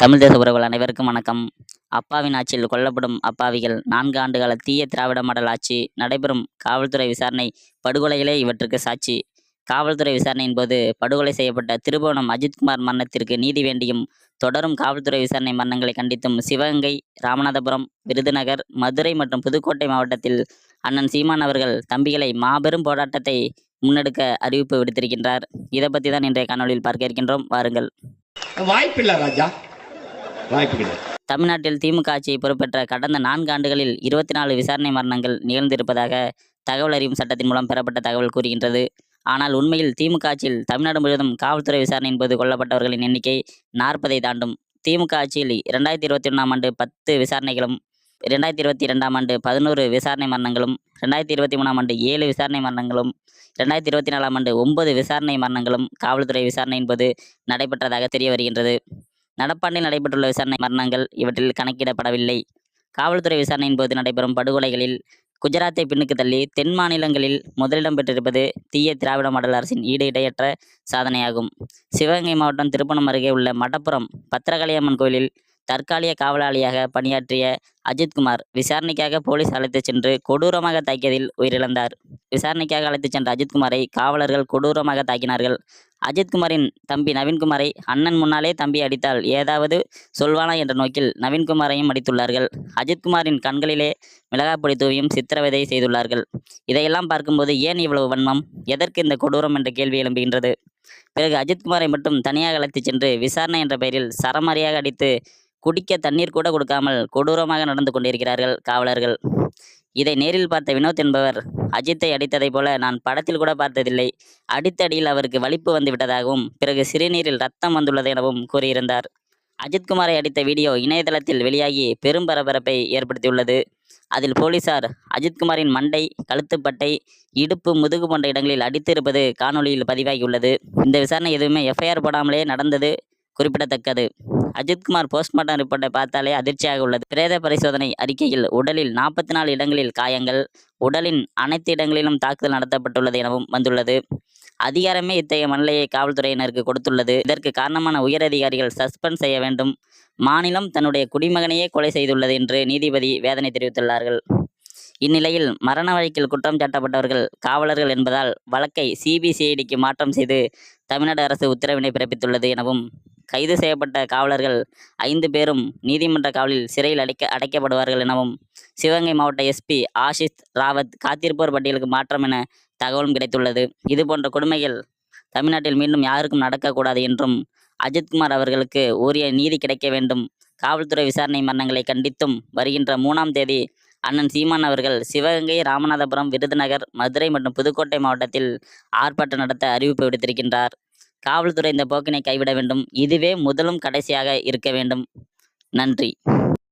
தமிழ் தேச உறவுகள் அனைவருக்கும் வணக்கம். அப்பாவின் ஆட்சியில் கொல்லப்படும் அப்பாவிகள் நான்கு ஆண்டுகால தீய திராவிட மாடல் ஆட்சி நடைபெறும் காவல்துறை விசாரணை படுகொலைகளே இவற்றுக்கு சாட்சி. காவல்துறை விசாரணையின் போது படுகொலை செய்யப்பட்ட திருபுவனம் அஜித்குமார் மரணத்திற்கு நீதி வேண்டியும் தொடரும் காவல்துறை விசாரணை மரணங்களை கண்டித்தும் சிவகங்கை ராமநாதபுரம் விருதுநகர் மதுரை மற்றும் புதுக்கோட்டை மாவட்டத்தில் அண்ணன் சீமான் அவர்கள் தம்பிகளை மாபெரும் போராட்டத்தை முன்னெடுக்க அறிவிப்பு விடுத்திருக்கின்றார். இதை பற்றி தான் இன்றைய காணொலியில் பார்க்க இருக்கின்றோம். வாருங்கள். வாய்ப்பில்லை ராஜா. வாய்ப்பு கிடையாது தமிழ்நாட்டில் திமுக ஆட்சியை பொறுப்பேற்ற கடந்த நான்கு ஆண்டுகளில் இருபத்தி நாலு விசாரணை மரணங்கள் நிகழ்ந்திருப்பதாக தகவல் அறியும் சட்டத்தின் மூலம் பெறப்பட்ட தகவல் கூறுகின்றது. ஆனால் உண்மையில் திமுக ஆட்சியில் தமிழ்நாடு முழுவதும் காவல்துறை விசாரணையின் போது கொல்லப்பட்டவர்களின் எண்ணிக்கை நாற்பதை தாண்டும். திமுக ஆட்சியில் இரண்டாயிரத்தி இருபத்தி ஒன்றாம் ஆண்டு பத்து விசாரணைகளும் இரண்டாயிரத்தி இருபத்தி இரண்டாம் ஆண்டு பதினோரு விசாரணை மரணங்களும் ரெண்டாயிரத்தி இருபத்தி மூணாம் ஆண்டு ஏழு விசாரணை மரணங்களும் ரெண்டாயிரத்தி இருபத்தி நாலாம் ஆண்டு ஒன்பது விசாரணை மரணங்களும் காவல்துறை விசாரணையின் போது நடைபெற்றதாக தெரிய வருகின்றது. நடப்பாண்டில் நடைபெற்றுள்ள விசாரணை மரணங்கள் இவற்றில் கணக்கிடப்படவில்லை. காவல்துறை விசாரணையின் போது நடைபெறும் படுகொலைகளில் குஜராத்தை பின்னுக்கு தள்ளி தென் மாநிலங்களில் முதலிடம் பெற்றிருப்பது தீய திராவிட மாடல் அரசின் ஈடு இடையற்ற சாதனையாகும். சிவகங்கை மாவட்டம் திருப்பணம் அருகே உள்ள மடப்புறம் பத்திரகாளியம்மன் கோயிலில் தற்காலிக காவலாளியாக பணியாற்றிய அஜித்குமார் விசாரணைக்காக போலீஸ் அழைத்துச் சென்று கொடூரமாக தாக்கியதில் உயிரிழந்தார். விசாரணைக்காக அழைத்துச் சென்ற அஜித்குமாரை காவலர்கள் கொடூரமாக தாக்கினார்கள். அஜித்குமாரின் தம்பி நவீன்குமாரை அண்ணன் முன்னாலே தம்பி அடித்தால் ஏதாவது சொல்வானா என்ற நோக்கில் நவீன்குமாரையும் அடித்துள்ளார்கள். அஜித்குமாரின் கண்களிலே மிளகாப்பொடி தூவியும் சித்திரவதை செய்துள்ளார்கள். இதையெல்லாம் பார்க்கும்போது ஏன் இவ்வளவு வன்மம்? எதற்கு இந்த கொடூரம் என்ற கேள்வி எழும்புகின்றது? பிறகு அஜித்குமாரை மட்டும் தனியாக அழைத்துச் சென்று விசாரணை என்ற பெயரில் சரமாரியாக அடித்து குடிக்க தண்ணீர் கூட கொடுக்காமல் கொடூரமாக நடந்து கொண்டிருக்கிறார்கள் காவலர்கள். இதை நேரில் பார்த்த வினோத் என்பவர் அஜித்தை அடித்ததைப் போல நான் படத்தில் கூட பார்த்ததில்லை. அடித்தடியில் அவருக்கு வலிப்பு வந்து விட்டதாகவும் பிறகு சிறுநீரில் ரத்தம் வந்துள்ளது எனவும் கூறியிருந்தார். அஜித்குமாரை அடித்த வீடியோ இணையதளத்தில் வெளியாகி பெரும் பரபரப்பை ஏற்படுத்தியுள்ளது. அதில் போலீசார் அஜித்குமாரின் மண்டை கழுத்துப்பட்டை இடுப்பு முதுகு போன்ற இடங்களில் அடித்து இருப்பது பதிவாகியுள்ளது. இந்த விசாரணை எதுவுமே எஃப்ஐஆர் போடாமலே நடந்தது குறிப்பிடத்தக்கது. அஜித்குமார் போஸ்ட்மார்ட்டம் ரிப்போர்ட்டை பார்த்தாலே அதிர்ச்சியாக உள்ளது. பிரேத பரிசோதனை அறிக்கையில் உடலில் நாற்பத்தி நாலு இடங்களில் காயங்கள் உடலின் அனைத்து இடங்களிலும் தாக்குதல் நடத்தப்பட்டுள்ளது எனவும் வந்துள்ளது. அதிகாரமே இத்தகைய மனநிலையை காவல்துறையினருக்கு கொடுத்துள்ளது. இதற்கு காரணமான உயரதிகாரிகள் சஸ்பெண்ட் செய்ய வேண்டும். மாநிலம் தன்னுடைய குடிமகனையே கொலை செய்துள்ளது என்று நீதிபதி வேதனை தெரிவித்துள்ளார்கள். இந்நிலையில் மரண வழக்கில் குற்றம் சாட்டப்பட்டவர்கள் காவலர்கள் என்பதால் வழக்கை சிபிசிஐடிக்கு மாற்றம் செய்து தமிழ்நாடு அரசு உத்தரவினை பிறப்பித்துள்ளது எனவும் கைது செய்யப்பட்ட காவலர்கள் ஐந்து பேரும் நீதிமன்ற காவலில் சிறையில் அடைக்க அடைக்கப்படுவார்கள் எனவும் சிவகங்கை மாவட்ட எஸ்பி ஆஷிஷ் ராவத் காத்திருப்போர் பட்டியலுக்கு மாற்றம் என தகவலும் கிடைத்துள்ளது. இது போன்ற கொடுமைகள் தமிழ்நாட்டில் மீண்டும் யாருக்கும் நடக்கக்கூடாது என்றும் அஜித்குமார் அவர்களுக்கு உரிய நீதி கிடைக்க வேண்டும். காவல்துறை விசாரணை மரணங்களை கண்டித்தும் வருகின்ற மூணாம் தேதி அண்ணன் சீமான் அவர்கள் சிவகங்கை ராமநாதபுரம் விருதுநகர் மதுரை மற்றும் புதுக்கோட்டை மாவட்டத்தில் ஆர்ப்பாட்டம் நடத்த அறிவிப்பு விடுத்திருக்கின்றார். காவல்துறை இந்த போக்கினை கைவிட வேண்டும். இதுவே முதலும் கடைசியாக இருக்க வேண்டும். நன்றி.